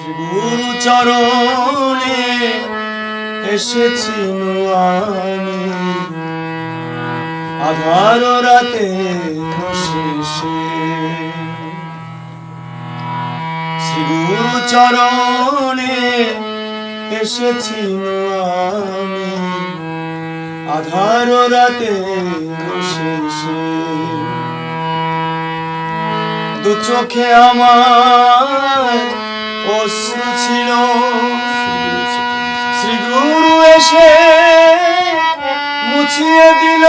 শ্রী গুরু চরণে এসেছি আমি। আধার রাতে শেষে শ্রী গুরু চরণে এসেছি আমি। আধার রাতে শেষে দু চোখে আমার অশ্রু ছিল শ্রী গুরু এসে মুছিয়ে দিল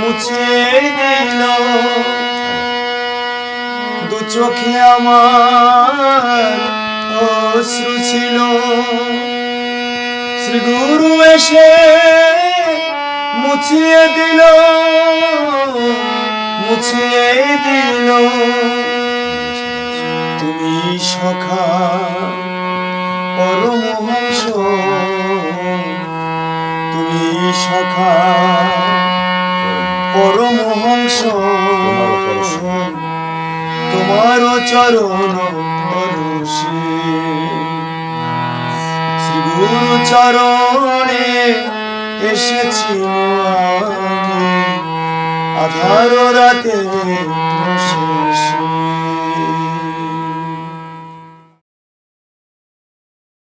মুছিয়ে দিল। দু চোখে আমার অশ্রু ছিল। শ্রী গুরু এসে মুছিয়ে দিল মুছিয়ে দিল। তুমি সখা পরমহংস তুমি সখা পরমহংস তোমার চরণ পরশে। শ্রী গুরু চরণে এসেছি আধার রাতে